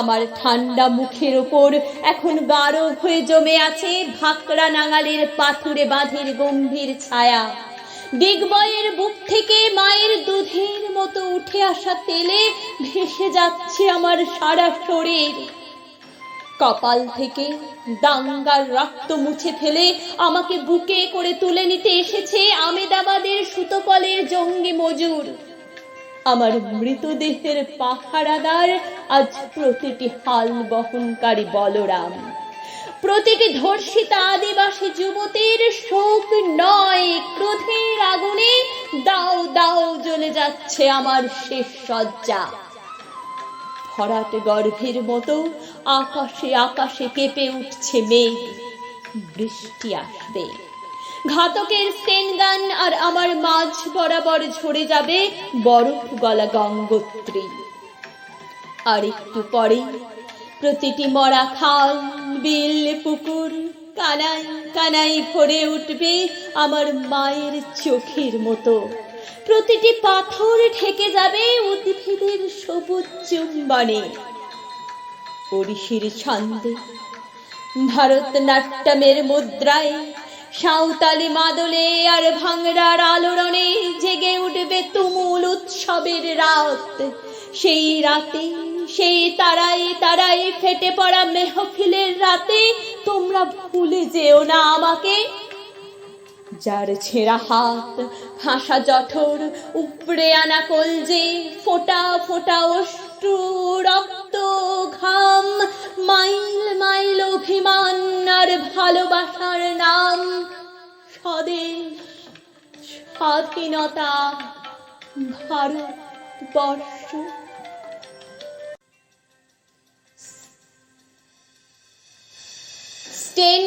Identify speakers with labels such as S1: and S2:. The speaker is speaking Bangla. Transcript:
S1: আমার ঠান্ডা মুখের ওপর এখন গাঢ় হয়ে জমে আছে ভাকড়া নাঙালের পাথুরে বাঁধের গম্ভীর ছায়া। দিগবয়ের বুক থেকে মায়ের দুধের মতো উঠে আসা তেলে ভেসে যাচ্ছে আমার সারা শরীর। কপাল থেকে দাঙ্গার রক্ত মুছে ফেলে আমাকে বুকে করে তুলে নিতে এসেছে আমেদাবাদের সুতোকলের জঙ্গি মজুর। আমার মৃতদেহের পাহারাদার আজ প্রতিটি হাল বহনকারী বলরাম। প্রতিটি ধর্ষিতা আদিবাসী যুবতীর শোক নয়, ক্রোধের আগুনে দাও দাও জ্বলে যাচ্ছে আমার শেষ সজ্জা ভরাট গর্ভের মতো আকাশে আকাশে কেঁপে উঠছে মেঘ, বৃষ্টি আসবে। ঘাতকের গান আর আমার মাঝ বরাবর ঝরে যাবে বরফ গলা গঙ্গোত্রী। আর একটু পরে প্রতিটি মরা খাল, বিল, পুকুর, কানাই কানাই ভরে উঠবে আমার মায়ের চোখের মতো। প্রতিটি পাথর ঢেকে যাবে উদ্ভিদের সবুজ চুম্বনে। ওড়িশির ছন্দে, ভারতনাট্যমের মুদ্রায় সাঁওতালি মাদলে আর ভাঙড়ার আলোড়নে জেগে উঠবে তুমুল উৎসবের রাত। সেই রাতে, সেই তারাই তারাই ফেটে পড়া মেহফিলের রাতে তোমরা ভুলে যেও না আমাকে। যার ছেঁড়া হাত ভাষা জঠর, উপড়ে আনা কলজে ফোটা ফোটা অষ্টু রক্ত, ঘাম, মাইল মাইল অভিমান আর ভালোবাসার নাম স্বদেশ স্বাধীনতা ভারতবর্ষ স্টেন